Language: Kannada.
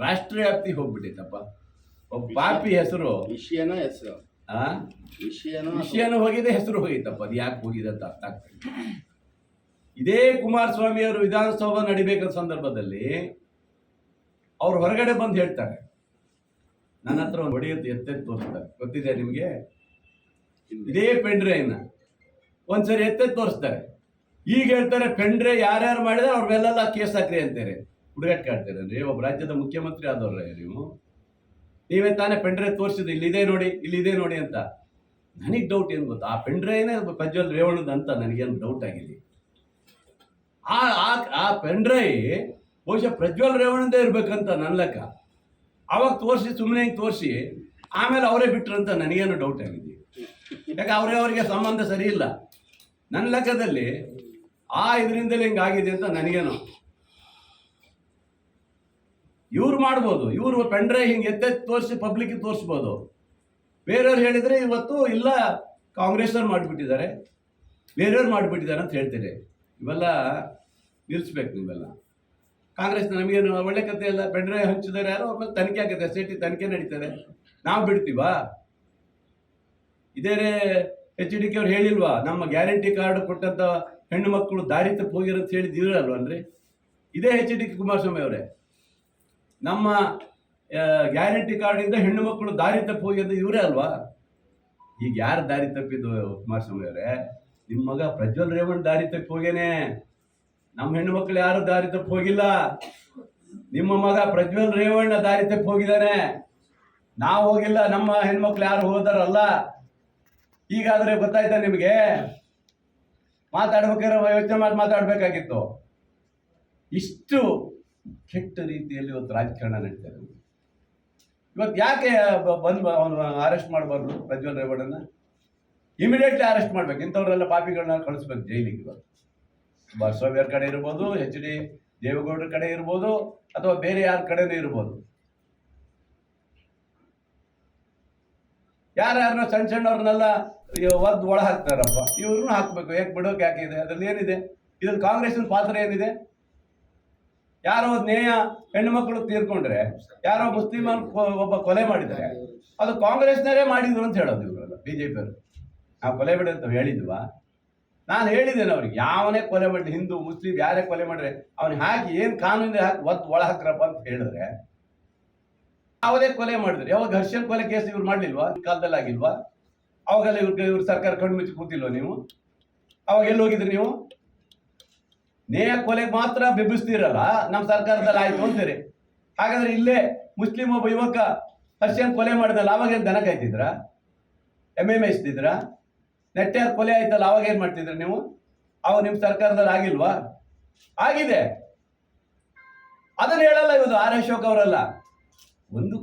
ರಾಷ್ಟ್ರವ್ಯಾಪ್ತಿ ಹೋಗ್ಬಿಟ್ಟೈತಪ್ಪ. ಒಬ್ಬ ಪಾಪಿ ಹೆಸರು ವಿಷಯನ ಹೆಸರು. ಆ? ವಿಷಯನ ವಿಷಯನೂ ಹೋಗಿದೆ ಹೆಸರು ಹೋಗಿತ್ತಪ್ಪ ಅದು ಯಾಕೆ ಹೋಗಿದೆ ಅಂತ ಅರ್ಥ ಆಗ್ತದೆ ಇದೇ ಕುಮಾರಸ್ವಾಮಿ ಅವರು ವಿಧಾನಸೌಧ ನಡಿಬೇಕಾದ ಸಂದರ್ಭದಲ್ಲಿ ಅವ್ರು ಹೊರಗಡೆ ಬಂದು ಹೇಳ್ತಾರೆ. ನನ್ನ ಹತ್ರ ಒಂದು ಹೊಡೆಯುತ್ತೆ ಎತ್ತೆತ್ತು ತೋರಿಸ್ತಾರೆ. ಗೊತ್ತಿದೆ ನಿಮಗೆ? ಇದೇ ಪೆಂಡ್ರೆಯನ್ನ ಒಂದ್ಸರಿ ಎತ್ತೆತ್ತು ತೋರಿಸ್ತಾರೆ. ಈಗ ಹೇಳ್ತಾರೆ ಪೆಂಡ್ರೆ ಯಾರ್ಯಾರು ಮಾಡಿದ್ರೆ ಅವ್ರ ಮೇಲೆಲ್ಲ ಕೇಸ್ ಹಾಕ್ರಿ ಅಂತಾರೆ. ಹುಡುಗಾಟ ಕಾಡ್ತಾರೆ ಅಂದ್ರೆ ಒಬ್ಬ ರಾಜ್ಯದ ಮುಖ್ಯಮಂತ್ರಿ ಆದವ್ರೆ ನೀವು. ನೀವೇ ತಾನೇ ಪೆಂಡ್ರೆ ತೋರಿಸಿದ್ದು, ಇಲ್ಲಿದೆ ನೋಡಿ ಇಲ್ಲಿದೆ ನೋಡಿ ಅಂತ. ನನಗೆ ಡೌಟ್ ಏನು ಗೊತ್ತಾ? ಆ ಪೆಂಡ್ರೈನೇ ಪ್ರಜ್ವಲ್ ರೇವಣ್ಣದ ಅಂತ ನನಗೇನು ಡೌಟ್ ಆಗಿದೆ? ಆ, ಆ- ಆ ಪೆಂಡ್ರೈ ಬಹುಶಃ ಪ್ರಜ್ವಲ್ ರೇವಣ್ಣದೇ ಇರಬೇಕಂತ ನನ್ನ ಲೆಕ್ಕ. ಅವಾಗ ತೋರಿಸಿ ಸುಮ್ಮನೆ ಹಿಂಗೆ ತೋರಿಸಿ, ಆಮೇಲೆ ಅವರೇ ಬಿಟ್ರು ಅಂತ ನನಗೇನು ಡೌಟ್ ಆಗಿದೆ? ಯಾಕೆ ಅವರೇ ಅವರಿಗೆ ಸಂಬಂಧ ಸರಿ ಇಲ್ಲ? ನನ್ನ ಲೆಕ್ಕದಲ್ಲಿ ಆ ಇದರಿಂದಲೇ ಹಿಂಗಾಗಿದೆ ಅಂತ ನನಗೇನು ಇವ್ರು ಮಾಡ್ಬೋದು. ಇವರು ಪೆಂಡ್ರೆ ಹಿಂಗೆ ಎತ್ತೆತ್ತು ತೋರಿಸಿ ಪಬ್ಲಿಕ್ಗೆ ತೋರಿಸ್ಬೋದು. ಬೇರೆಯವ್ರು ಹೇಳಿದರೆ ಇವತ್ತು ಇಲ್ಲ, ಕಾಂಗ್ರೆಸ್ನವ್ರು ಮಾಡಿಬಿಟ್ಟಿದ್ದಾರೆ. ಬೇರೆಯವ್ರು ಮಾಡಿಬಿಟ್ಟಿದ್ದಾರೆ ಅಂತ ಹೇಳ್ತೀರಿ ಇವೆಲ್ಲ ನಿಲ್ಲಿಸ್ಬೇಕು ನೀವೆಲ್ಲ. ಕಾಂಗ್ರೆಸ್ ನಮಗೇನು ಒಳ್ಳೆ ಕಥೆ ಇಲ್ಲ ಪೆಂಡ್ರೆ ಹಂಚಿದ್ದಾರೆ ಯಾರೋ ಮೇಲೆ ತನಿಖೆ ಆಗುತ್ತೆ. ಸೇಟಿ ತನಿಖೆ ನಡೀತಾರೆ ನಾವು ಬಿಡ್ತೀವಾ? ಇದೇ ಎಚ್ ಡಿ ಕೆ ಅವ್ರು ಹೇಳಿಲ್ವಾ? ನಮ್ಮ ಗ್ಯಾರಂಟಿ ಕಾರ್ಡ್ ಕೊಟ್ಟಂತ ಹೆಣ್ಣು ಮಕ್ಕಳು ದಾರಿ ತಪ್ಪು ಅಂತ ಅಂದ್ರೆ? ಇದೇ ಎಚ್ ಡಿ ಕೆ ಕುಮಾರಸ್ವಾಮಿ ಅವರೇ. ನಮ್ಮ ಗ್ಯಾರಂಟಿ ಕಾರ್ಡಿಂದ ಹೆಣ್ಣು ಮಕ್ಕಳು ದಾರಿ ತಪ್ಪಿ ಹೋಗಿದ್ದು ಇವರೇ ಅಲ್ವಾ? ಈಗ ಯಾರು ದಾರಿ ತಪ್ಪಿದ್ದು ಕುಮಾರಸ್ವಾಮಿ ಅವರೇ? ನಿಮ್ಮ ಮಗ ಪ್ರಜ್ವಲ್ ರೇವಣ್ ದಾರಿ ತಪ್ಪಿ ಹೋಗೇನೆ ನಮ್ಮ ಹೆಣ್ಣು ಮಕ್ಕಳು ಯಾರು ದಾರಿ ತಪ್ಪಿ ಹೋಗಿಲ್ಲ? ನಿಮ್ಮ ಮಗ ಪ್ರಜ್ವಲ್ ರೇವಣ್ಣ ದಾರಿ ತಪ್ಪಿ ಹೋಗಿದ್ದಾನೆ. ನಾವು ಹೋಗಿಲ್ಲ, ನಮ್ಮ ಹೆಣ್ಮಕ್ಳು ಯಾರು ಹೋದಾರಲ್ಲ? ಈಗಾದ್ರೆ ಗೊತ್ತಾಯ್ತಾ ನಿಮಗೆ? ಮಾತಾಡ್ಬೇಕಾದ್ರೆ ಯೋಚನೆ ಮಾಡಿ ಮಾತಾಡ್ಬೇಕಾಗಿತ್ತು. ಇಷ್ಟು ಕೆಟ್ಟ ರೀತಿಯಲ್ಲಿ ಇವತ್ತು ರಾಜಕಾರಣ ನಡೀತಾ ಇದೆ. ಇವತ್ತು ಯಾಕೆ ಬಂದು ಅವನು ಅರೆಸ್ಟ್ ಮಾಡಬಾರ್ದು ಪ್ರಜ್ವಲ್ ರೇವಣ್ಣನ? ಇಮಿಡಿಯೇಟ್ಲಿ ಅರೆಸ್ಟ್ ಮಾಡ್ಬೇಕು. ಇಂಥವ್ರೆಲ್ಲ ಪಾಪಿಗಳನ್ನ ಕಳಿಸ್ಬೇಕು ಜೈಲಿಗೆ ಇವತ್ತು ಅವ್ರ ಕಡೆ ಇರ್ಬೋದು, ಎಚ್ ಡಿ ದೇವೇಗೌಡರ ಕಡೆ ಇರ್ಬೋದು, ಅಥವಾ ಬೇರೆ ಯಾರ ಕಡೆನೂ ಇರ್ಬೋದು. ಯಾರ್ಯಾರನ್ನ ಸಣ್ಣ ಸಣ್ಣವ್ರನ್ನೆಲ್ಲ ಒದ್ದು ಒಳ ಹಾಕ್ತಾರಪ್ಪ ಇವ್ರನ್ನೂ ಹಾಕ್ಬೇಕು. ಯಾಕೆ ಬಿಡೋಕೆ ಯಾಕೆ ಇದೆ? ಅದ್ರಲ್ಲಿ ಏನಿದೆ? ಇದ್ರಲ್ಲಿ ಕಾಂಗ್ರೆಸ್ನ ಪಾತ್ರ ಏನಿದೆ? ಯಾರೋ ನೇಯ ಹೆಣ್ಣು ಮಕ್ಕಳು ತೀರ್ಕೊಂಡ್ರೆ, ಯಾರೋ ಮುಸ್ಲಿಮ್ ಒಬ್ಬ ಕೊಲೆ ಮಾಡಿದ್ದಾರೆ ಅದು ಕಾಂಗ್ರೆಸ್ನವರೇ ಮಾಡಿದ್ರು ಅಂತ ಹೇಳೋದು ಇವರು ಬಿ ಜೆ ಪಿಯವರು ನಾವು ಕೊಲೆ ಬಿಡಿ ಅಂತ ಹೇಳಿದ್ವಾ. ನಾನು ಹೇಳಿದ್ದೇನೆ ಅವ್ರಿಗೆ, ಯಾವನೇ ಕೊಲೆ ಮಾಡಿ ಹಿಂದೂ ಮುಸ್ಲಿಂ ಯಾರೇ ಕೊಲೆ ಮಾಡಿದ್ರೆ ಅವನಿಗೆ ಹಾಕಿ ಏನು ಕಾನೂನಿಗೆ ಹಾಕಿ ಒತ್ತು ಒಳ ಹಾಕ್ರಪ್ಪ ಅಂತ ಹೇಳಿದ್ರೆ, ಯಾವುದೇ ಕೊಲೆ ಮಾಡಿದ್ರು, ಯಾವಾಗ ಹರ್ಷನ್ ಕೊಲೆ ಕೇಸ್ ಇವ್ರು ಮಾಡ್ಲಿಲ್ವಾ? ಈ ಕಾಲದಲ್ಲಿ ಆಗಿಲ್ವಾ? ಅವಾಗೆಲ್ಲ ಇವ್ರಿಗೆ ಇವ್ರ ಸರ್ಕಾರ ಕಣ್ಣು ಮುಚ್ಚಿ ಕೂತಿಲ್ವಾ ನೀವು? ಅವಾಗ ಎಲ್ಲಿ ಹೋಗಿದ್ರಿ ನೀವು? ನೇಯ ಕೊಲೆಗೆ ಮಾತ್ರ ಬೆಬ್ಬಿಸ್ತೀರಲ್ಲ ನಮ್ಮ ಸರ್ಕಾರದಲ್ಲಿ ಆಯ್ತು ಅಂತೀರಿ. ಹಾಗಾದ್ರೆ ಇಲ್ಲೇ ಮುಸ್ಲಿಂ ಒಬ್ಬ ಯುವಕ ಹರ್ಷನ್ ಕೊಲೆ ಮಾಡಿದಲ್ಲ, ಅವಾಗ ಏನು ದನ ಕಾಯ್ತಿದ್ರ? ಎಂ ಎಂ ಎಸ್ತಿದ್ರ ನೆಟ್ಟ್ಯಾರ್ ಕೊಲೆ ಆಯ್ತಲ್ಲ, ಅವಾಗ ಏನು ಮಾಡ್ತಿದ್ರ ನೀವು? ಅವಾಗ ನಿಮ್ಮ ಸರ್ಕಾರದಲ್ಲಿ ಆಗಿಲ್ವಾ? ಆಗಿದೆ. ಅದನ್ನ ಹೇಳಲ್ಲ ಇವತ್ತು ಆರ್ ಅಶೋಕ್ ಅವರಲ್ಲ. ಒಂದು